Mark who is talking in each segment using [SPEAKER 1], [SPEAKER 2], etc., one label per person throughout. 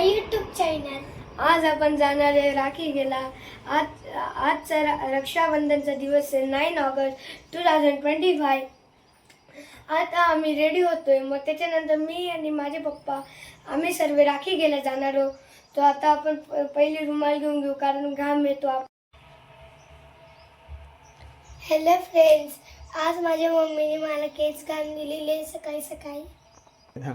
[SPEAKER 1] माय YouTube channel
[SPEAKER 2] आज आपण जाणार आहे राखी गेला आज आजचा रा- रक्षाबंधनचा दिवस आहे nine August two thousand twenty five आता आम्ही रेडी होतोय. मग त्याच्यानंतर मी आणि माझे पप्पा आम्ही सर्व राखी गेला जाणार आहोत. तो आता आपण प- पहिले रुमाल घेऊन घेऊ कारण घाम येतो आप-
[SPEAKER 1] हॅलो फ्रेंड्स आज माझ्या मम्मीने मला केस घालून दिलेले आहे सकाळी सकाळी.
[SPEAKER 3] हां.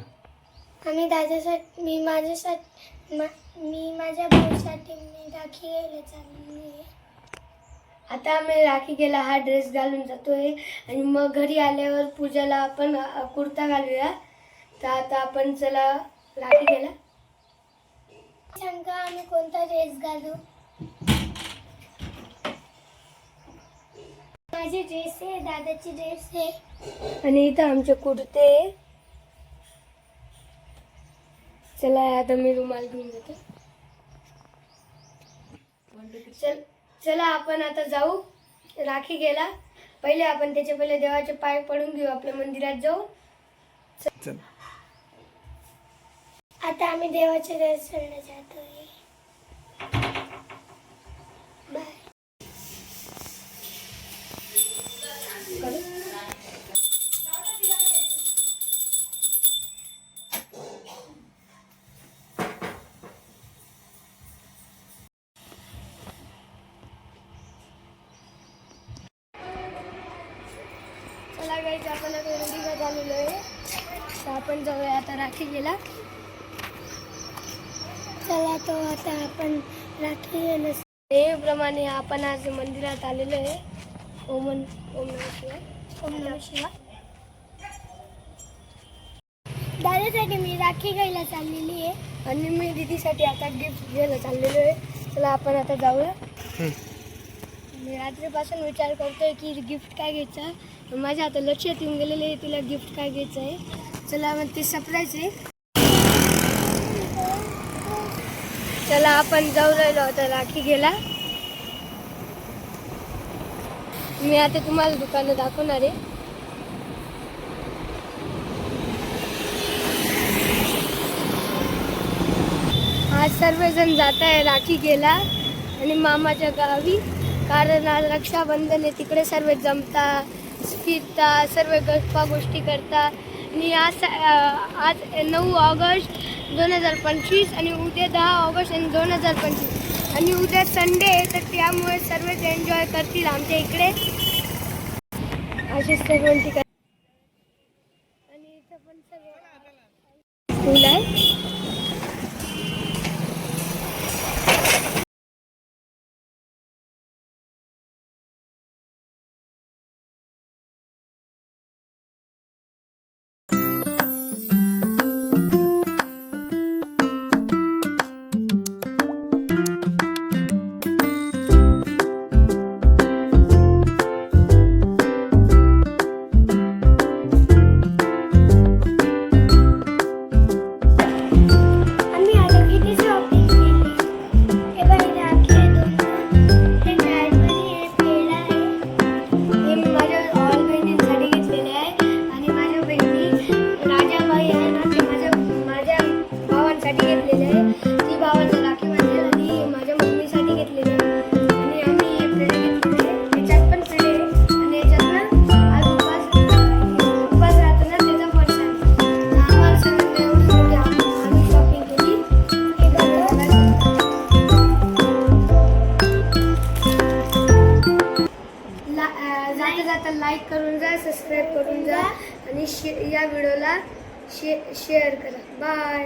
[SPEAKER 1] आम्ही दादासाठी मी माझ्यासाठी मा- मी माझ्या भाऊसाठी मी राखी घ्यायला चालली
[SPEAKER 2] आता आम्ही राखी गेला हा ड्रेस घालून जातोय. आणि मग घरी आल्यावर पूजाला आपण कुर्ता घालूया. तर आता आपण चला राखी गेला
[SPEAKER 1] सांगा आम्ही कोणता ड्रेस घालू? माझे ड्रेस आहे दादाची ड्रेस आहे.
[SPEAKER 2] आणि इथं आमचे कुर्ते. आहे. चला आता मी रुमाल घेऊन जातो चल चला आपण आता जाऊ. राखी गेला. पहिले आपण त्याचे पहिले देवाचे पाय पडून घेऊ आपल्या मंदिरात जाऊ.
[SPEAKER 3] चल.
[SPEAKER 1] आता आम्ही देवाच्या दर्शनाला जातोय.
[SPEAKER 2] चला गाईच आपण आता रेडीला झालेलो आहे तर आपण जाऊया आता राखी गेला
[SPEAKER 1] चला तो आता आपण राखी घ्यायला
[SPEAKER 2] नेहमीप्रमाणे आपण आज मंदिरात आलेलो आहे. ओम ओम नमः शिवाय.
[SPEAKER 1] ओम नम शिवाय. दादासाठी मी राखी घ्यायला चाललेली आहे.
[SPEAKER 2] आणि मी दीदीसाठी आता गिफ्ट घ्यायला चाललेलो आहे. चला आपण आता जाऊया. मी रात्रीपासून विचार करतोय की गिफ्ट काय घ्यायचं? माझ्या आता लक्षात येऊन गेलेलं आहे तिला गिफ्ट काय घ्यायचं आहे? चला मग ते सरप्राईज आहे. चला आपण जाऊ राहिलो आता राखी गेला मी आता तुम्हाला दुकानं दाखवणार आहे. आज सर्वजण जात आहे राखी गेला आणि मामाच्या गावी. कारण रक्षाबंधन आहे तिकडे सर्व जमता फिरता सर्व गप्पा गोष्टी करता. आणि आज आज नऊ ऑगस्ट दोन हजार पंचवीस आणि उद्या दहा ऑगस्ट आणि दोन हजार पंचवीस. आणि उद्या संडे आहे तर त्यामुळे सर्वच एन्जॉय करतील आमच्या इकडे. असेच सर्व आणि इथं पण सर्व भावांसाठी घेतलेले आहे. ती भावाची राखी बांधेल आणि माझ्या मम्मीसाठी घेतलेली आहे. आणि आम्ही हे पेढे घेतलेले याच्यात पण पेढे आणि याच्यात ना आज उपास उपास राहतो ना त्याचा फर्स्ट तर आम्हाला सगळ्यांना आम्ही शॉपिंग केली हे ला- जाता जाता लाईक करून जा सबस्क्राईब करून जा. आणि शे या व्हिडिओला शे शेअर करा. बाय